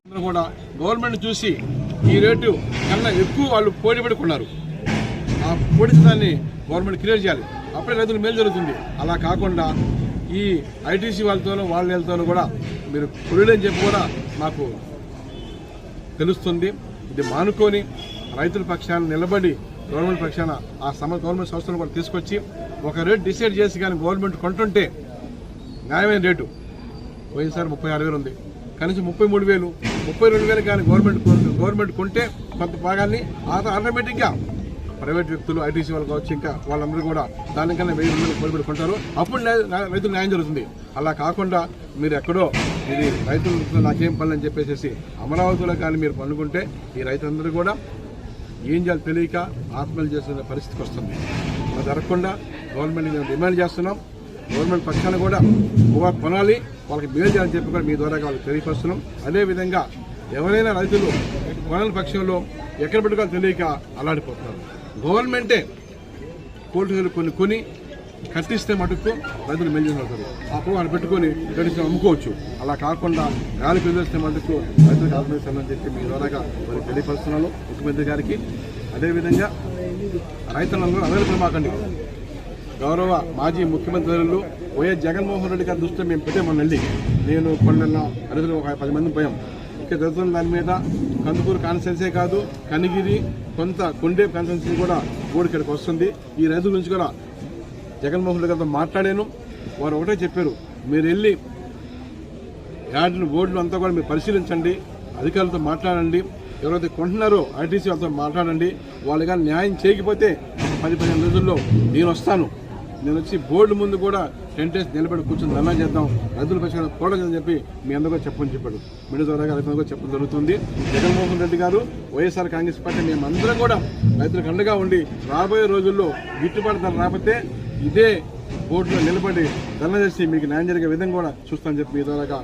ఇక్కడ కూడా గవర్నమెంట్ చూసి ఈ రేటు కన్నా ఎక్కువ వాళ్ళు పోటీ పెట్టుకున్నారు ఆ పోటీ దాన్ని గవర్నమెంట్ క్లియర్ చేయాలి. అప్పుడే రైతులు మేలు జరుగుతుంది. అలా కాకుండా ఈ ఐటీసీ వాళ్ళతోనూ వాళ్ళ వాళ్ళతోనూ కూడా మీరు కురుడని చెప్పి కూడా మాకు తెలుస్తుంది. ఇది మానుకొని రైతుల పక్షాన నిలబడి గవర్నమెంట్ పక్షాన ఆ సమ గవర్నమెంట్ సంస్థను కూడా తీసుకొచ్చి ఒక రేటు డిసైడ్ చేసి కానీ గవర్నమెంట్ కొంటుంటే న్యాయమైన రేటు. పోయినసారి ముప్పై ఆరు వేలు ఉంది. కనీసం ముప్పై మూడు వేలు ముప్పై రెండు వేలు కానీ గవర్నమెంట్ గవర్నమెంట్ కొంటే కొంత భాగాన్ని ఆటోమేటిక్గా ప్రైవేట్ వ్యక్తులు ఐటీసీ వాళ్ళు కావచ్చు ఇంకా వాళ్ళందరూ కూడా దానికన్నా వెయ్యి రెండు వేలు కొంటారు. అప్పుడు రైతులు న్యాయం జరుగుతుంది. అలా కాకుండా మీరు ఎక్కడో ఇది రైతులు నాకేం పనులు అని చెప్పేసి అమరావతిలో కానీ మీరు పనుకుంటే ఈ రైతులందరూ కూడా ఏం చేయాలి తెలియక ఆత్మహత్య చేస్తున్న పరిస్థితికి వస్తుంది. అలా జరగకుండా గవర్నమెంట్ మేము డిమాండ్ చేస్తున్నాం. గవర్నమెంట్ పక్షాన కూడా కొనాలి వాళ్ళకి మేలు చేయాలని చెప్పి కూడా మీ ద్వారా వాళ్ళకి తెలియపరుస్తున్నాం. అదేవిధంగా ఎవరైనా రైతులు కొనని పక్షంలో ఎక్కడ పెట్టుకోవాలో తెలియక అలాడిపోతున్నారు గవర్నమెంటే కోల్డ్ కొన్ని కొని కట్టిస్తే మటుకు రైతులు మెల్లి అవుతారు ఆ పువ్వు పెట్టుకొని గడిచిన అమ్ముకోవచ్చు. అలా కాకుండా గాలి పిలిస్తే మటుకు రైతులకు ఆత్మహత్య చెప్పి మీ ద్వారాగా మరి తెలియపరుస్తున్నాను ముఖ్యమంత్రి గారికి. అదేవిధంగా రైతులందరూ అవైలబుల్ మాకండి. గౌరవ మాజీ ముఖ్యమంత్రి వైఎస్ జగన్మోహన్ రెడ్డి గారి దృష్టిలో మేము పెట్టే మొన్న నేను కొండన్న రైతులు ఒక పది మంది పోయాం. ఇక్కడ జరుగుతున్న దాని మీద. కందుకూరు కాన్స్టెన్సీ కాదు కనిగిరి కొంత కొండే కాన్స్టెన్సీ కూడా బోర్డు ఇక్కడికి వస్తుంది. ఈ రైతుల గురించి కూడా జగన్మోహన్ రెడ్డి గారితో మాట్లాడాను. వారు ఒకటే చెప్పారు మీరు వెళ్ళి యాడ్లు బోర్డులు అంతా కూడా మీరు పరిశీలించండి అధికారులతో మాట్లాడండి ఎవరైతే కొంటున్నారో ఐటీసీ వాళ్ళతో మాట్లాడండి వాళ్ళు కానీ న్యాయం చేయకపోతే పది పదిహేను రోజుల్లో నేను వస్తాను. నేను వచ్చి బోర్డు ముందు కూడా టెంట్ వేసి నిలబడి కూర్చొని ధర్నా చేద్దాం రైతుల పరిష్కారం పోవడం అని చెప్పి మీ అందరూ చెప్పని చెప్పాడు. మీడియా ద్వారా రైతులకు చెప్పడం జరుగుతుంది. జగన్మోహన్ రెడ్డి గారు వైఎస్ఆర్ కాంగ్రెస్ పార్టీ మేమందరం కూడా రైతులకు అండగా ఉండి రాబోయే రోజుల్లో గిట్టుబాటు ధర రాకపోతే ఇదే బోర్డులో నిలబడి ధర్నా చేసి మీకు న్యాయం జరిగే విధంగా కూడా చూస్తానని చెప్పి మీ ద్వారా